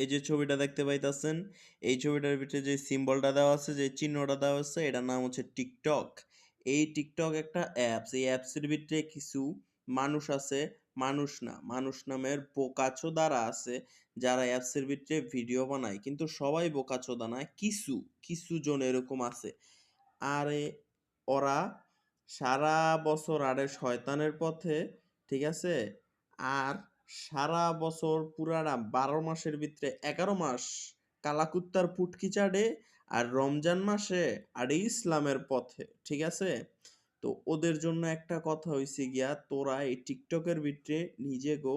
এই যে ছবিটা দেখতে পাইতাছেন, এই ছবিটার ভিতরে যে সিম্বলটা দেওয়া আছে, যে চিহ্নটা দেওয়া আছে, এটার নাম হচ্ছে টিকটক এই টিকটক একটা অ্যাপস এই অ্যাপসের ভিতরে কিছু মানুষ আছে, মানুষ না, মানুষ নামের বোকাচোদারা আছে, যারা অ্যাপসের ভিতরে ভিডিও বানায়। কিন্তু সবাই বোকাচোদা না, কিছু কিছু জন এরকম আছে। আরে, ওরা সারা বছর আরে শয়তানের পথে, ঠিক আছে? আর সারা বছর পুরানা বারো মাসের ভিতরে এগারো মাস কালাকুত্তার পুটকি চাড়ে আর রমজান মাসে আর ইসলামের পথে, ঠিক আছে? তো ওদের জন্য একটা কথা হয়েছে গিয়া, তোরা এই টিকটকের ভিতরে নিজে গো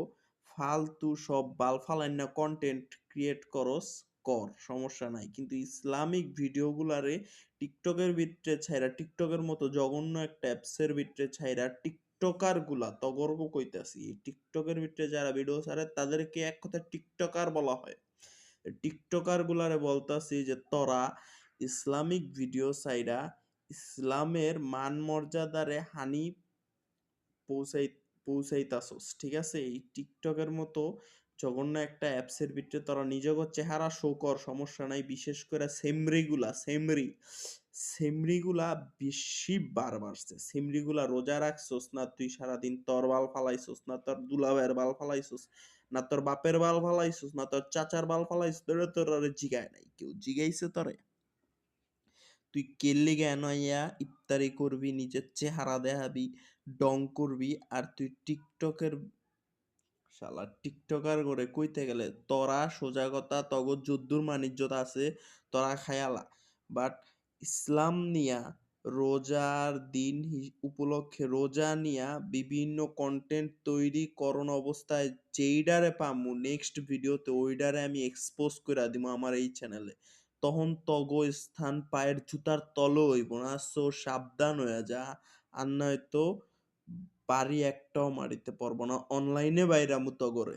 ফালতু সব বাল ফালাইনা কন্টেন্ট ক্রিয়েট করস। কর, সমস্যা নাই। কিন্তু ইসলামিক ভিডিওগুলারে টিকটকের ভিতরে ছাইরা, টিকটকের মতো জঘন্য একটা অ্যাপসের ভিতরে ছাইরা টিকটকারগুলা তগর্ব কইতাছি টিকটকের ভিতরে যারা ভিডিও ছাড়ে, তাদেরকে এক কথায় টিকটকার বলা হয়। টিকটকার গুলারে বলতাছি যে, তোরা ইসলামিক ভিডিও ছাইরা ইসলামের মান মর্যাদারে হানি পৌঁছাই, পৌঁছাইতাছস, ঠিক আছে? এই টিকটকের মতো জঘন্য একটা অ্যাপসের ভিতরে তোরা নিজেকে চেহারা শো কর, সমস্যা নাই। বিশেষ করে সেমরিগুলা, সেমরি। সেমরিগুলা বেশি বার বাড়ছে। সেমরিগুলা রোজা রাখছস না তুই সারাদিন, তোর বাল ফালাইছস না তোর দুলাভাইয়ের বাল ফালাইছস না তোর বাপের বাল ফালাইছস না তোর চাচার বাল ফালাইছস, তোরে তোর আরে জিগায় নাই, কেউ জিগাইছে তোরে। তুই কেল্লি জ্ঞান হইয়া ইফতারি করবি, নিজের চেহারা দেখাবি, ডং করবি, আর তুই টিকটকের শালা টিকটকার করে কইতে গেলে তোরা সোজা কথা তগর যদ্দুর, মানিজ্যতা আছে, তোরা খায়ালা বাট ইসলাম নিয়া, রোজার দিন উপলক্ষে রোজা নিয়া বিভিন্ন কন্টেন্ট তৈরি করণ অবস্থায় যেইডারে পামু নেক্সট ভিডিওতে ওইডারে আমি এক্সপোজ করে দিব আমার এই চ্যানেলে তখন তগ স্থান পায়ের জুতার তলে হইব না সো সাবধান হয়ে যা। আর নয়তো বাড়ি একটাও মারিতে পারব না। অনলাইনে বাইরামু তগরে